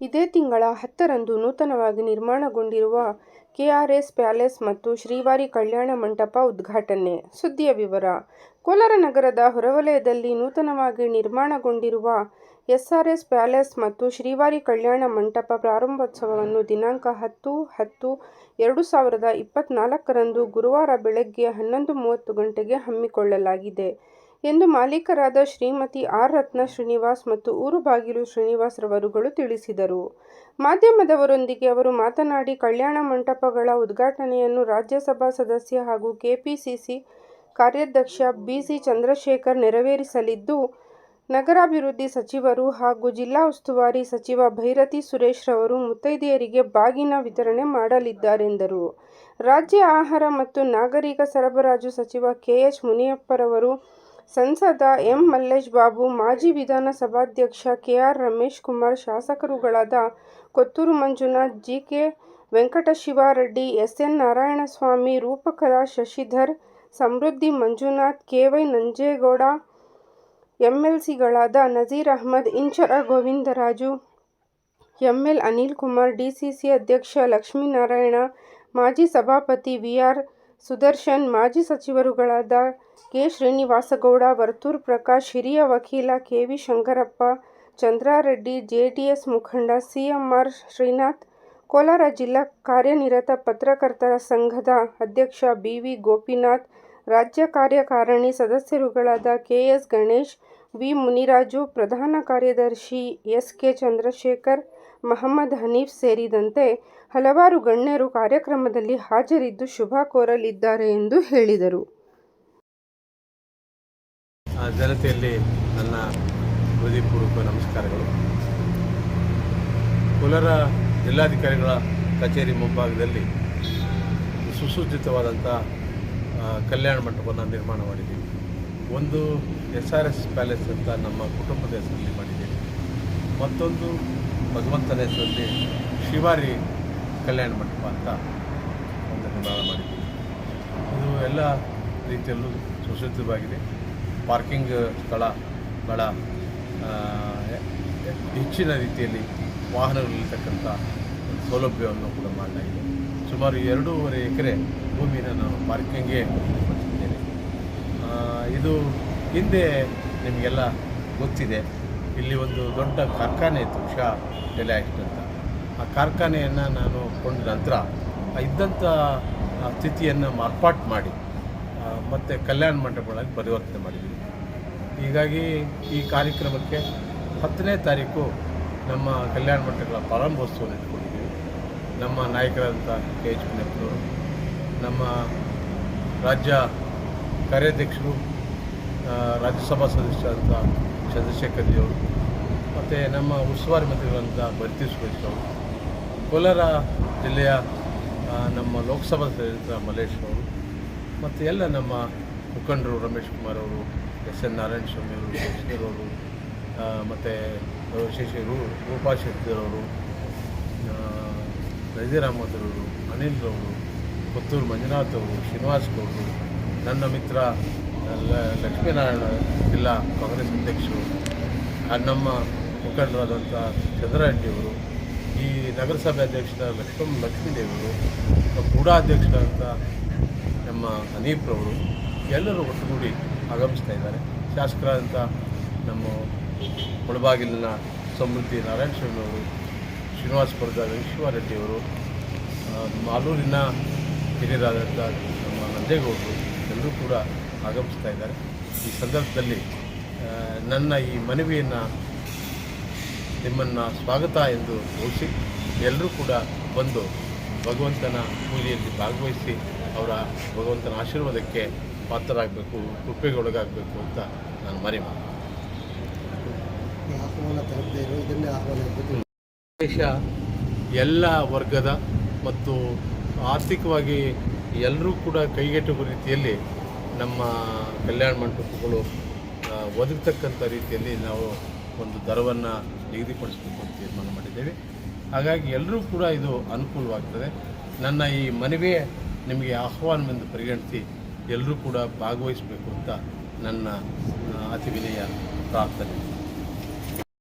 ಇದೇ ತಿಂಗಳ ಹತ್ತರಂದು ನೂತನವಾಗಿ ನಿರ್ಮಾಣಗೊಂಡಿರುವ ಕೆಆರ್ಎಸ್ ಪ್ಯಾಲೇಸ್ ಮತ್ತು ಶ್ರೀವಾರಿ ಕಲ್ಯಾಣ ಮಂಟಪ ಉದ್ಘಾಟನೆ. ಸುದ್ದಿಯ ವಿವರ, ಕೋಲಾರ ನಗರದ ಹೊರವಲಯದಲ್ಲಿ ನೂತನವಾಗಿ ನಿರ್ಮಾಣಗೊಂಡಿರುವ ಎಸ್ಆರ್ಎಸ್ ಪ್ಯಾಲೇಸ್ ಮತ್ತು ಶ್ರೀವಾರಿ ಕಲ್ಯಾಣ ಮಂಟಪ ಪ್ರಾರಂಭೋತ್ಸವವನ್ನು ದಿನಾಂಕ ಹತ್ತು ಹತ್ತು ಎರಡು ಸಾವಿರದ ಇಪ್ಪತ್ತ್ನಾಲ್ಕರಂದು ಗುರುವಾರ ಬೆಳಗ್ಗೆ ಹನ್ನೊಂದು ಮೂವತ್ತು ಗಂಟೆಗೆ ಹಮ್ಮಿಕೊಳ್ಳಲಾಗಿದೆ ಎಂದು ಮಾಲೀಕರಾದ ಶ್ರೀಮತಿ ಆರ್ ರತ್ನ ಶ್ರೀನಿವಾಸ್ ಮತ್ತು ಊರುಬಾಗಿಲು ಶ್ರೀನಿವಾಸ್ ರವರುಗಳು ತಿಳಿಸಿದರು. ಮಾಧ್ಯಮದವರೊಂದಿಗೆ ಅವರು ಮಾತನಾಡಿ, ಕಲ್ಯಾಣ ಮಂಟಪಗಳ ಉದ್ಘಾಟನೆಯನ್ನು ರಾಜ್ಯಸಭಾ ಸದಸ್ಯ ಹಾಗೂ ಕೆಪಿಸಿಸಿ ಕಾರ್ಯಾಧ್ಯಕ್ಷ ಬಿಸಿ ಚಂದ್ರಶೇಖರ್ ನೆರವೇರಿಸಲಿದ್ದು, ನಗರಾಭಿವೃದ್ಧಿ ಸಚಿವರು ಹಾಗೂ ಜಿಲ್ಲಾ ಉಸ್ತುವಾರಿ ಸಚಿವ ಭೈರತಿ ಸುರೇಶ್ ರವರು ಮುತ್ತೈದೆಯರಿಗೆ ಬಾಗಿನ ವಿತರಣೆ ಮಾಡಲಿದ್ದಾರೆಂದರು. ರಾಜ್ಯ ಆಹಾರ ಮತ್ತು ನಾಗರಿಕ ಸರಬರಾಜು ಸಚಿವ ಕೆಎಚ್ ಮುನಿಯಪ್ಪರವರು, ಸಂಸದ ಎಂ. ಮಲ್ಲೇಶ್ ಬಾಬು, ಮಾಜಿ ವಿಧಾನಸಭಾಧ್ಯಕ್ಷ K. R. Ramesh Kumar, ಶಾಸಕರುಗಳಾದ Kothur Manjunath, GK Venkatashivareddy, S. N. Narayanaswamy, Roopakala Shashidhar, Samruddhi Manjunath, K. Y. Nanjegowda, ಎಂಎಲ್ಸಿಗಳಾದ Nazeer Ahmed, Inchara Govindaraju, M. L. Anilkumar, DCC ಅಧ್ಯಕ್ಷ ಲಕ್ಷ್ಮೀನಾರಾಯಣ, ಮಾಜಿ ಸಭಾಪತಿ ವಿ. ಸುದರ್ಶನ್, ಮಾಜಿ ಸಚಿವರುಗಳಾದ ಕೆ. ಶ್ರೀನಿವಾಸಗೌಡ, ವರ್ತೂರ್ ಪ್ರಕಾಶ್, ಹಿರಿಯ ವಕೀಲ K. V. Shankarappa, Chandrareddy, JDS ಮುಖಂಡ C. M. R. Srinath, Kolar ಜಿಲ್ಲಾ ಕಾರ್ಯನಿರತ ಪತ್ರಕರ್ತರ ಸಂಘದ ಅಧ್ಯಕ್ಷ ಬಿ. ವಿ. ಗೋಪಿನಾಥ್, ರಾಜ್ಯ ಕಾರ್ಯಕಾರಿಣಿ ಸದಸ್ಯರುಗಳಾದ K. S. Ganesh, V. Muniraju, ಪ್ರಧಾನ ಕಾರ್ಯದರ್ಶಿ ಎಸ್. ಕೆ. ಚಂದ್ರಶೇಖರ್, ಮಹಮ್ಮದ್ ಹನೀಫ್ ಸೇರಿದಂತೆ ಹಲವಾರು ಗಣ್ಯರು ಕಾರ್ಯಕ್ರಮದಲ್ಲಿ ಹಾಜರಿದ್ದು ಶುಭ ಕೋರಲಿದ್ದಾರೆ ಎಂದು ಹೇಳಿದರು. ಜನತೆಯಲ್ಲಿ ನನ್ನ ಹೃದಯಪೂರ್ವಕ ನಮಸ್ಕಾರಗಳು. ಕೋಲಾರ ಜಿಲ್ಲಾಧಿಕಾರಿಗಳ ಕಚೇರಿ ಮುಂಭಾಗದಲ್ಲಿ ಸುಸಜ್ಜಿತವಾದಂಥ ಕಲ್ಯಾಣ ಮಂಟಪವನ್ನು ನಿರ್ಮಾಣ ಮಾಡಿದ್ದೀವಿ. ಒಂದು ಎಸ್ ಆರ್ ಎಸ್ ಪ್ಯಾಲೇಸ್ ಅಂತ ನಮ್ಮ ಕುಟುಂಬದ ಹೆಸರಲ್ಲಿ ಮಾಡಿದ್ದೀವಿ. ಮತ್ತೊಂದು ಭಗವಂತನ ಹೆಸರಲ್ಲಿ ಶಿವಾರಿ ಕಲ್ಯಾಣ ಮಂಟಪ ಅಂತ ಒಂದು ನಿರ್ಮಾಣ ಮಾಡಿದ್ದೀವಿ. ಇದು ಎಲ್ಲ ರೀತಿಯಲ್ಲೂ ಸುಸಜ್ಜಿತವಾಗಿದೆ. ಪಾರ್ಕಿಂಗ್ ಸ್ಥಳ ಬಹಳ ಹೆಚ್ಚಿನ ರೀತಿಯಲ್ಲಿ ವಾಹನಗಳಿರ್ತಕ್ಕಂಥ ಸೌಲಭ್ಯವನ್ನು ಕೂಡ ಮಾಡಲಾಗಿದೆ. ಸುಮಾರು ಎರಡೂವರೆ ಎಕರೆ ಭೂಮಿನ ನಾನು ಮೀಸಲಿಟ್ಟಿದ್ದೇನೆ. ಇದು ಹಿಂದೆ ನಿಮಗೆಲ್ಲ ಗೊತ್ತಿದೆ. ಇಲ್ಲಿ ಒಂದು ದೊಡ್ಡ ಕಾರ್ಖಾನೆ ಇತ್ತು ಶಾ ಟೆಲ್ಯಾಕ್ಟ್ ಅಂತ. ಆ ಕಾರ್ಖಾನೆಯನ್ನು ನಾನು ಕೊಂಡ ನಂತರ ಇದ್ದಂಥ ಸ್ಥಿತಿಯನ್ನು ಮಾರ್ಪಾಟು ಮಾಡಿ ಮತ್ತು ಕಲ್ಯಾಣ ಮಂಟಪಗಳಾಗಿ ಪರಿವರ್ತನೆ ಮಾಡಿದ್ವಿ ಹೀಗಾಗಿ ಈ ಕಾರ್ಯಕ್ರಮಕ್ಕೆ ಹತ್ತನೇ ತಾರೀಕು ನಮ್ಮ ಕಲ್ಯಾಣ ಮಂಟಪಗಳ ಪ್ರಾರಂಭೋತ್ಸವವನ್ನು ಇಟ್ಕೊಂಡಿದ್ದೀವಿ. ನಮ್ಮ ನಾಯಕರಾದಂಥ ಕೆ. ಎಚ್. ಪಿನಪ್ಪನವರು ನಮ್ಮ ರಾಜ್ಯ ಕಾರ್ಯಾಧ್ಯಕ್ಷರು, ರಾಜ್ಯಸಭಾ ಸದಸ್ಯರಾದಂಥ ಚಂದ್ರಶೇಖರ್ ಜಿಯವರು ಮತ್ತು ನಮ್ಮ ಉಸ್ತುವಾರಿ ಮಂತ್ರಿಗಳಂತ ಭರ್ತಿ ಸುರೇಶ್ ಅವರು, ಕೋಲಾರ ಜಿಲ್ಲೆಯ ನಮ್ಮ ಲೋಕಸಭಾ ಸದಸ್ಯ ಮಲ್ಲೇಶ್ ಅವರು ಮತ್ತು ಎಲ್ಲ ನಮ್ಮ ಮುಖಂಡರು ರಮೇಶ್ ಕುಮಾರ್ ಅವರು, ಎಸ್. ಎನ್. ನಾರಾಯಣಸ್ವಾಮಿ ಅವರು, ಶಶಿಧರ್ ಅವರು ಮತ್ತು ಶಶಿ ರೂಪಾ ಶಶಿಧರ್ ಅವರು ಅಹ್ಮದ್ ಅವರು, ಅನಿಲ್ ರವರು, ಕೊತ್ತೂರು ಮಂಜುನಾಥ್ ಅವರು, ಶ್ರೀನಿವಾಸ್ ಗೌಡರು, ನನ್ನ ಮಿತ್ರ ಲಕ್ಷ್ಮೀನಾರಾಯಣ ಜಿಲ್ಲಾ ಕಾಂಗ್ರೆಸ್ ಅಧ್ಯಕ್ಷರು, ನಮ್ಮ ಮುಖಂಡರಾದಂಥ ಚಂದ್ರಾರೆಡ್ಡಿಯವರು, ಈ ನಗರಸಭೆ ಅಧ್ಯಕ್ಷರ ಲಕ್ಷ್ಮಣ್ ಲಕ್ಷ್ಮೀದೇವಿಯವರು, ಕೂಡ ಅಧ್ಯಕ್ಷರಾದಂಥ ನಮ್ಮ ಹನೀಫ್ರವರು ಎಲ್ಲರೂ ಒಟ್ಟುಗೂಡಿ ಆಗಮಿಸ್ತಾ ಇದ್ದಾರೆ. ಶಾಸಕರಾದಂಥ ನಮ್ಮ ಮುಳಬಾಗಿಲಿನ ಸಮೃದ್ಧಿ ನಾರಾಯಣಸ್ವಾಮಿ ಅವರು, ಶ್ರೀನಿವಾಸಪುರದ ರೆಡ್ಡಿಯವರು ಮಾಲೂರಿನ ಹಿರಿಯರಾದಂಥ ನಮ್ಮ ನಂದೇಗೌಡರು ಎಲ್ಲರೂ ಕೂಡ ಆಗಮಿಸ್ತಾ ಇದ್ದಾರೆ. ಈ ಸಂದರ್ಭದಲ್ಲಿ ನನ್ನ ಈ ಮನವಿಯನ್ನು ನಿಮ್ಮನ್ನು ಸ್ವಾಗತ ಎಂದು ಘೋಷಿ ಎಲ್ಲರೂ ಕೂಡ ಬಂದು ಭಗವಂತನ ಪೂಜೆಯಲ್ಲಿ ಭಾಗವಹಿಸಿ ಅವರ ಭಗವಂತನ ಆಶೀರ್ವಾದಕ್ಕೆ ಪಾತ್ರರಾಗಬೇಕು, ಕೃಪೆಗೊಳಗಾಗಬೇಕು ಅಂತ ನಾನು ಮನವಿ ಮಾಡ್ತೀನಿ. ದೇಶ ಎಲ್ಲ ವರ್ಗದ ಮತ್ತು ಆರ್ಥಿಕವಾಗಿ ಎಲ್ಲರೂ ಕೂಡ ಕೈಗೆಟುಕುವ ರೀತಿಯಲ್ಲಿ ನಮ್ಮ ಕಲ್ಯಾಣ ಮಂಟಪಗಳು ಒದಗತಕ್ಕಂಥ ರೀತಿಯಲ್ಲಿ ನಾವು ಒಂದು ದರವನ್ನು ನಿಗದಿಪಡಿಸಬೇಕು ಅಂತ ತೀರ್ಮಾನ ಮಾಡಿದ್ದೇವೆ. ಹಾಗಾಗಿ ಎಲ್ಲರೂ ಕೂಡ ಇದು ಅನುಕೂಲವಾಗ್ತದೆ. ನನ್ನ ಈ ಮನವಿ ನಿಮಗೆ ಆಹ್ವಾನವೆಂದು ಪರಿಗಣಿಸಿ ಎಲ್ಲರೂ ಕೂಡ ಭಾಗವಹಿಸಬೇಕು ಅಂತ ನನ್ನ ಅತಿ ವಿನಯ ಪ್ರಾರ್ಥನೆ